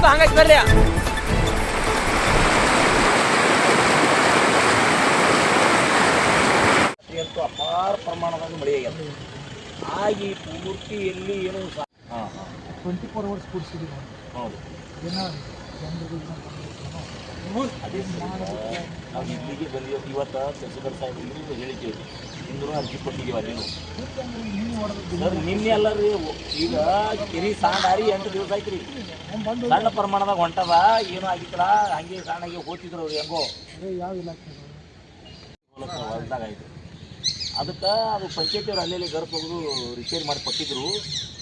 ಬರ್ರಿ. ಅಂತೂ ಅಪಾರ ಪ್ರಮಾಣದಲ್ಲಿ ಮಳೆ ಆಗ್ಯದ ಆಗಿ ಪೂರ್ತಿ ಎಲ್ಲಿ ಏನು ಹಾಂ ಹಾಂ. ಟ್ವೆಂಟಿ ಫೋರ್ ಅವರ್ಸ್ ಕೂಡಿಸಿದ್ದೀವಿ ಹೌದು. ದಿನ ಜನರಿಗೆ ಅದೇ ನಾವು ಇಲ್ಲಿಗೆ ಬಂದಿವತ್ತು ಇವತ್ತು ತಹಸೀಲ್ದಾರ್ ಸಾಹೇಬ್ ಹೇಳಿದ್ದೀವಿ. ಇಂದ್ರೂ ಅರ್ಜಿ ಕೊಟ್ಟಿದ್ದೀವಿ ಅಲ್ಲಿ ಸರ್, ನಿನ್ನೆ ಅಲ್ಲ ರೀ ಈಗ ಕೆರಿ ಸಾಂಡಾರಿ ಎಂಟು ದಿವಸ ಆಯ್ತು ರೀ. ಸಣ್ಣ ಪ್ರಮಾಣದಾಗ ಹೊಂಟದ, ಏನೂ ಆಗಿತ್ತಲ್ಲ, ಹಂಗೆ ಸಣ್ಣಗೆ ಹೋಗ್ತಿದ್ರು ಅವ್ರು ಹೆಂಗೋ. ಆಯ್ತು. ಅದಕ್ಕೆ ಅದು ಪಂಚಾಯತಿಯವ್ರು ಅಲ್ಲೆಲ್ಲಿ ಗರ್ ತೆಗೆದು ರಿಪೇರಿ ಮಾಡಿ ಕೊಟ್ಟಿದ್ರು.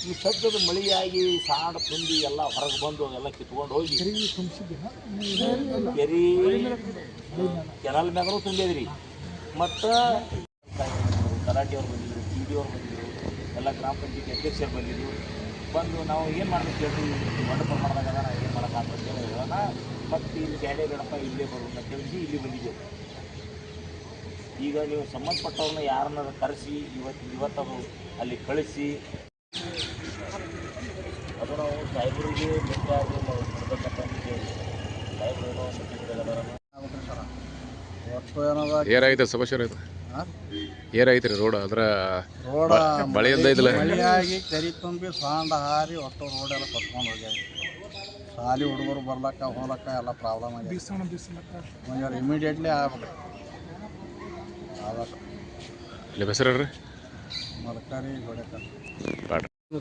ಈ ಸದ್ಯದ ಮಳೆಯಾಗಿ ಸಾಡ ತುಂಬಿ ಎಲ್ಲ ಹೊರಗೆ ಬಂದು ಎಲ್ಲ ಕಿತ್ಕೊಂಡು ಹೋಗಿ. ಕೆರೆ ಕೆನಲ್ ಮ್ಯಾಗನೂ ತುಂಬಿದ್ರಿ. ಮತ್ತು ತಲಾಟಿಯವ್ರು ಬಂದಿದ್ದರು ಪಿ ಡಿ ಅವ್ರು ಬಂದಿದ್ರು ಎಲ್ಲ ಗ್ರಾಮ ಪಂಚಾಯತಿ ಅಧ್ಯಕ್ಷರು ಬಂದಿದ್ರು. ಬಂದು ನಾವು ಏನು ಮಾಡ್ಬೇಕು ಹೇಳ್ರಿ ದೊಡ್ಡ ಪ್ರಮಾಣದಾಗ ಅದ ನಾವು ಏನು ಮಾಡೋಕ್ಕಾಗ್ತದೆ ಅಂತ ಹೇಳೋಣ. ಮತ್ತು ಇಲ್ಲಿ ಬ್ಯಾರೆ ಬೇಡಪ್ಪ ಇಲ್ಲೇ ಬರು ಅಂತ ಹೇಳಿ ಇಲ್ಲಿ ಬಂದಿದ್ದೇವೆ ಈಗ ನೀವು ಸಂಬಂಧಪಟ್ಟವ್ರನ್ನ ಯಾರನ್ನ ಕರೆಸಿ ಇವತ್ತು ಇವತ್ತದು ಅಲ್ಲಿ ಕಳಿಸಿ. ಅದು ನಾವು ಸಾಹೇಬರಿಗೆ ಮುಖ್ಯ ಆಗಿ ಕೊಡ್ಬೇಕಂತ ಸಾಹೇಬರು ಏನೋ ಏರಾಗೈತೆ ಸಮಸ್ಯೆ ಐತೆ ಹಾ? ಏರಾಗೈತೆ ರೀ ರೋಡ್ ಅದ್ರ ರೋಡ ಮಳೆಯಿಂದ ಇದಿಲ್ಲ ಮಳೆಯಾಗಿ ಕರಿ ತುಂಬಿ ಸಾಂಡ ಹಾರಿ ಒಟ್ಟು ರೋಡ್ ಎಲ್ಲ ಕಟ್ಕೊಂಡು ಹೋಗ್ಯಾವ ಶಾಲಿ ಹುಡುಗರು ಬರ್ಲಕ್ಕ ಹೋಗ್ಲಕ್ಕ ಎಲ್ಲ ಪ್ರಾಬ್ಲಮ್ ಆಗಿದೆ ಇಮಿಡಿಯೇಟ್ಲಿ ಆಗ್ಬೇಕು. ಆದಷ್ಟು ನಿಮ್ಮ ಹೆಸರು ಮರ್ಕರಿ ಹೊಡೆಕ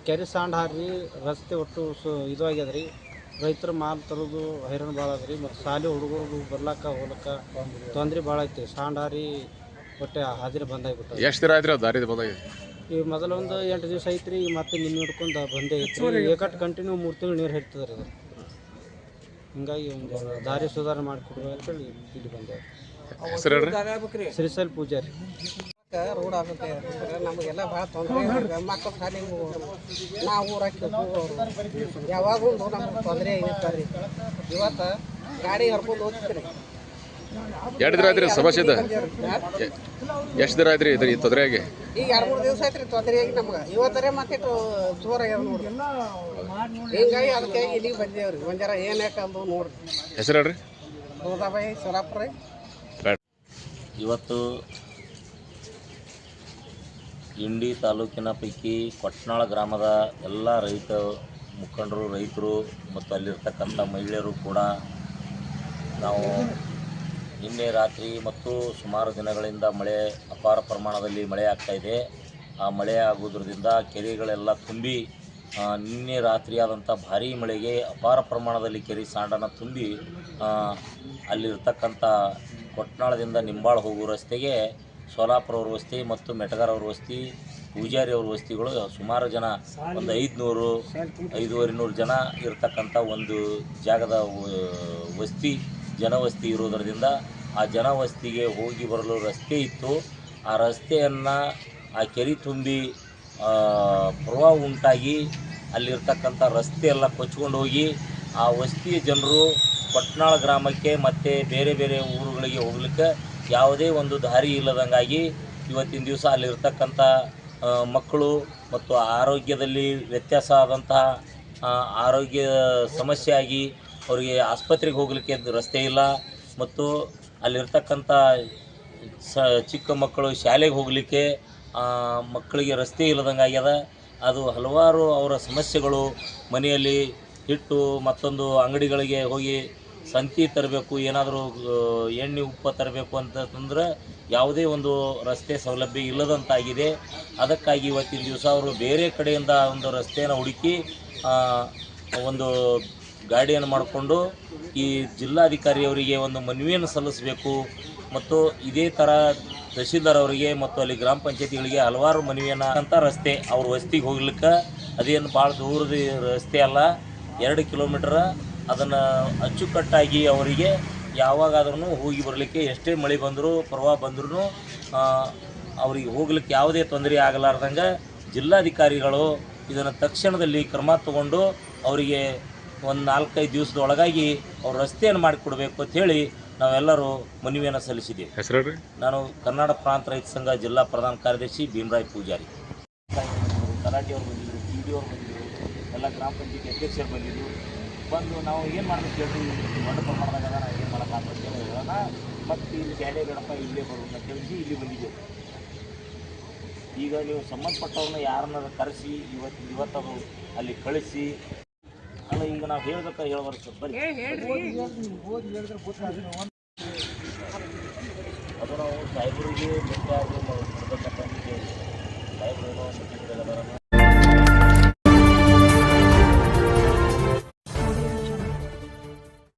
ಕೆರೆ ಸಾಂಡ್ ಹಾರಿ ರಸ್ತೆ ಒಟ್ಟು ಸು ಇದು ಆಗ್ಯದ ರೀ ರೈತರ ಮಾಲ್ ತರೋದು ಹೈರಾಣ ಭಾಳ ಅದ ರೀ ಮತ್ತು ಶಾಲೆ ಹುಡುಗರು ಬರ್ಲಾಕ ಹೋಗ್ಲಕ್ಕ ತೊಂದ್ರೆ ಭಾಳ ಐತಿ ಸಾಂಡ್ ಹಾರಿ ಒಟ್ಟೆ ಹಾಜರಿ ಬಂದಾಗ್ಬಿಟ್ಟು ಎಷ್ಟು ದಿನ ಆಯ್ತು ರೀ ದಾರಿ ಬಂದಾಗ ಈಗ ಮೊದಲ ಒಂದು ಎಂಟು ದಿವಸ ಐತ್ರಿ ಈಗ ಮತ್ತೆ ನಿನ್ನೆ ಹಿಡ್ಕೊಂಡು ಬಂದೇ ಐತ್ರಿ ಏಕಟ್ ಕಂಟಿನ್ಯೂ ಮೂರು ತಿಂಗಳು ನೀರು ಹಿಡ್ತದ ರೀ ಅದು ಹಿಂಗಾಗಿ ಒಂದು ದಾರಿ ಸುಧಾರಣೆ ಮಾಡಿಕೊಡ್ಬೇಕು ಅಂತೇಳಿ ಇಲ್ಲಿ ಬಂದೆ. ಹೆಸರು ಹೇಳ್ರಿ. ಶ್ರೀಶೈಲ್ ಪೂಜಾರಿ. ರೋಡ್ ಆಗುತ್ತೆ ನಮಗೆಲ್ಲ ಭಾಳ ತೊಂದರೆ ಮಕ್ಕಳು ಶಾಲೆಗೆ ಹೋಗೋರು ನಾವು ಊರಾಗ ಹೋಗೋರು. ಯಾವಾಗ ಒಂದು ನಮ್ಗೆ ತೊಂದರೆ ಆಗಿರ್ತಾರೆ ರೀ ಇವತ್ತು ಗಾಡಿ ಹರ್ಕೊಂಡು ಹೋಗ್ತಿದ್ರಿ. ಎರಡು ದಿನ ಆದ್ರಿ ಸಮಸ್ಯೆ ಇದೆ ಎಷ್ಟು ದಿನ ಆದ್ರಿ ಇದ್ರಿ ಇದು ಈ ತೊಂದರೆಯಾಗಿ? ಈಗ ಎರಡು ಮೂರು ದಿವಸ ಆಯ್ತು ರೀ ತೊಂದರೆ ಆಗಿ ನಮ್ಗೆ. ಇವತ್ತರೆ ಮತ್ತೆ ಜೋರಾಗ್ಯದ ನೋಡ್ರಿ. ಹಿಂಗಾಗಿ ಅದಕ್ಕೆ ಇಲ್ಲಿಗೆ ಬಂದೇವ್ರಿ. ಒಂದ್ ಏನು ಯಾಕಂದು ನೋಡ್ರಿ. ಹೆಸರು ಹೇಳ್ರಿ? ರೋದಾಬಾಯಿ ಸೊಲಾಪುರ ರೀ ಇವತ್ತು ಇಂಡಿ ತಾಲೂಕಿನ ಪೈಕಿ ಕೊಟ್ನಾಳ ಗ್ರಾಮದ ಎಲ್ಲ ರೈತ ಮುಖಂಡರು ರೈತರು ಮತ್ತು ಅಲ್ಲಿರ್ತಕ್ಕಂಥ ಮಹಿಳೆಯರು ಕೂಡ ನಾವು ನಿನ್ನೆ ರಾತ್ರಿ ಮತ್ತು ಸುಮಾರು ದಿನಗಳಿಂದ ಮಳೆ, ಅಪಾರ ಪ್ರಮಾಣದಲ್ಲಿ ಮಳೆ ಆಗ್ತಾ ಇದೆ. ಆ ಮಳೆ ಆಗೋದ್ರಿಂದ ಕೆರೆಗಳೆಲ್ಲ ತುಂಬಿ ನಿನ್ನೆ ರಾತ್ರಿ ಆದಂಥ ಭಾರೀ ಮಳೆಗೆ ಅಪಾರ ಪ್ರಮಾಣದಲ್ಲಿ ಕೆರೆ ಸಾಂಡನ ತುಂಬಿ ಅಲ್ಲಿರ್ತಕ್ಕಂಥ ಕೊಟ್ನಾಳದಿಂದ ನಿಂಬಾಳ ಹೋಗುವ ರಸ್ತೆಗೆ ಸೋಲಾಪುರ ಅವ್ರ ವಸ್ತಿ ಮತ್ತು ಮೆಟಗಾರ್ ಅವ್ರ ವಸ್ತಿ, ಪೂಜಾರಿ ಅವ್ರ ವಸ್ತಿಗಳು ಸುಮಾರು ಜನ, ಒಂದು ಐದುನೂರು, ಐದೂವರೆ ನೂರು ಜನ ಇರ್ತಕ್ಕಂಥ ಒಂದು ಜಾಗದ ವಸ್ತಿ ಜನವಸ್ತಿ ಇರೋದರಿಂದ ಆ ಜನವಸ್ತಿಗೆ ಹೋಗಿ ಬರಲು ರಸ್ತೆ ಇತ್ತು. ಆ ರಸ್ತೆಯನ್ನು ಆ ಕೆರೆ ತುಂಬಿ ಪ್ರವಾಹ ಉಂಟಾಗಿ ಅಲ್ಲಿರ್ತಕ್ಕಂಥ ರಸ್ತೆ ಎಲ್ಲ ಕೊಚ್ಕೊಂಡು ಹೋಗಿ ಆ ವಸ್ತಿಯ ಜನರು ಪಟ್ನಾಳ ಗ್ರಾಮಕ್ಕೆ ಮತ್ತು ಬೇರೆ ಬೇರೆ ಊರುಗಳಿಗೆ ಹೋಗ್ಲಿಕ್ಕೆ ಯಾವುದೇ ಒಂದು ದಾರಿ ಇಲ್ಲದಂಗಾಗಿ ಇವತ್ತಿನ ದಿವಸ ಅಲ್ಲಿರ್ತಕ್ಕಂಥ ಮಕ್ಕಳು ಮತ್ತು ಆರೋಗ್ಯದಲ್ಲಿ ವ್ಯತ್ಯಾಸ ಆದಂತಹ ಆರೋಗ್ಯ ಸಮಸ್ಯೆ ಅವರಿಗೆ ಆಸ್ಪತ್ರೆಗೆ ಹೋಗಲಿಕ್ಕೆ ರಸ್ತೆ ಇಲ್ಲ. ಮತ್ತು ಅಲ್ಲಿರ್ತಕ್ಕಂಥ ಸ, ಚಿಕ್ಕ ಮಕ್ಕಳು ಶಾಲೆಗೆ ಹೋಗಲಿಕ್ಕೆ ಮಕ್ಕಳಿಗೆ ರಸ್ತೆ ಇಲ್ಲದಂಗೆ ಆಗ್ಯದ. ಅದು ಹಲವಾರು ಅವರ ಸಮಸ್ಯೆಗಳು ಮನೆಯಲ್ಲಿ ಹಿಟ್ಟು ಮತ್ತೊಂದು ಅಂಗಡಿಗಳಿಗೆ ಹೋಗಿ ಸಂತಿ ತರಬೇಕು, ಏನಾದರೂ ಎಣ್ಣೆ ಉಪ್ಪು ತರಬೇಕು ಅಂತಂದ್ರೆ ಯಾವುದೇ ಒಂದು ರಸ್ತೆ ಸೌಲಭ್ಯ ಇಲ್ಲದಂತಾಗಿದೆ. ಅದಕ್ಕಾಗಿ ಇವತ್ತಿನ ದಿವಸ ಅವರು ಬೇರೆ ಕಡೆಯಿಂದ ಒಂದು ರಸ್ತೆಯನ್ನು ಹುಡುಕಿ ಒಂದು ಗಾಡಿಯನ್ನು ಮಾಡಿಕೊಂಡು ಈ ಜಿಲ್ಲಾಧಿಕಾರಿಯವರಿಗೆ ಒಂದು ಮನವಿಯನ್ನು ಸಲ್ಲಿಸಬೇಕು ಮತ್ತು ಇದೇ ಥರ ತಹಶೀಲ್ದಾರ್ ಅವರಿಗೆ ಮತ್ತು ಅಲ್ಲಿ ಗ್ರಾಮ ಪಂಚಾಯತಿಗಳಿಗೆ ಹಲವಾರು ಮನವಿಯನ್ನು ಅಂತ ರಸ್ತೆ, ಅವ್ರ ವಸ್ತಿಗೆ ಹೋಗ್ಲಿಕ್ಕೆ ಅದೇನು ಭಾಳ ದೂರದ ರಸ್ತೆ ಅಲ್ಲ, ಎರಡು ಕಿಲೋಮೀಟ್ರ್. ಅದನ್ನು ಅಚ್ಚುಕಟ್ಟಾಗಿ ಅವರಿಗೆ ಯಾವಾಗಾದ್ರೂ ಹೋಗಿ ಬರಲಿಕ್ಕೆ ಎಷ್ಟೇ ಮಳೆ ಬಂದರೂ, ಪ್ರವಾಹ ಬಂದ್ರೂ ಅವರಿಗೆ ಹೋಗ್ಲಿಕ್ಕೆ ಯಾವುದೇ ತೊಂದರೆ ಆಗಲಾರ್ದಂಗೆ ಜಿಲ್ಲಾಧಿಕಾರಿಗಳು ಇದನ್ನು ತಕ್ಷಣದಲ್ಲಿ ಕ್ರಮ ತಗೊಂಡು ಅವರಿಗೆ ಒಂದು ನಾಲ್ಕೈದು ದಿವಸದ ಒಳಗಾಗಿ ಅವ್ರು ರಸ್ತೆಯನ್ನು ಮಾಡಿಕೊಡ್ಬೇಕು ಅಂಥೇಳಿ ನಾವೆಲ್ಲರೂ ಮನವಿಯನ್ನು ಸಲ್ಲಿಸಿದ್ದೀವಿ. ನಾನು ಕರ್ನಾಟಕ ಪ್ರಾಂತ ರೈತ ಸಂಘ ಜಿಲ್ಲಾ ಪ್ರಧಾನ ಕಾರ್ಯದರ್ಶಿ ಭೀಮರಾಯ್ ಪೂಜಾರಿ. ಕರಾಟಿಯವರು ಬಂದಿದ್ದರು ಟಿ ಡಿ ಅವ್ರು ಬಂದಿದ್ದರು ಎಲ್ಲ ಗ್ರಾಮ ಪಂಚಾಯತಿ ಅಧ್ಯಕ್ಷರು ಬಂದಿದ್ದರು ಬಂದು ನಾವು ಏನು ಮಾಡಬೇಕು ಹೇಳಿ ದೊಡ್ಡ ಪ್ರಮಾಣದಾಗ ನಾವು ಏನು ಮಾಡೋಕ್ಕಾಗ ಹೇಳೋಣ. ಮತ್ತು ಇಲ್ಲಿ ಬ್ಯಾರೆ ಬೇಡಪ್ಪ ಇಲ್ಲೇ ಬರಬೇಕು ಅಂತ ಇಲ್ಲಿ ಬಂದಿದೆ ಈಗ ನೀವು ಸಂಬಂಧಪಟ್ಟವ್ರನ್ನ ಯಾರನ್ನ ಕರೆಸಿ ಇವತ್ತು ಇವತ್ತದು ಅಲ್ಲಿ ಕಳಿಸಿ. ಈಗ ನಾವು ಹೇಳ್ಬೇಕು ಹೇಳ್ಬಾರ್ದು ಬನ್ನಿ. ಅದು ನಾವು ಸಾಹೇಬರಿಗೆ ಭೇಟಿ ಆಗಿ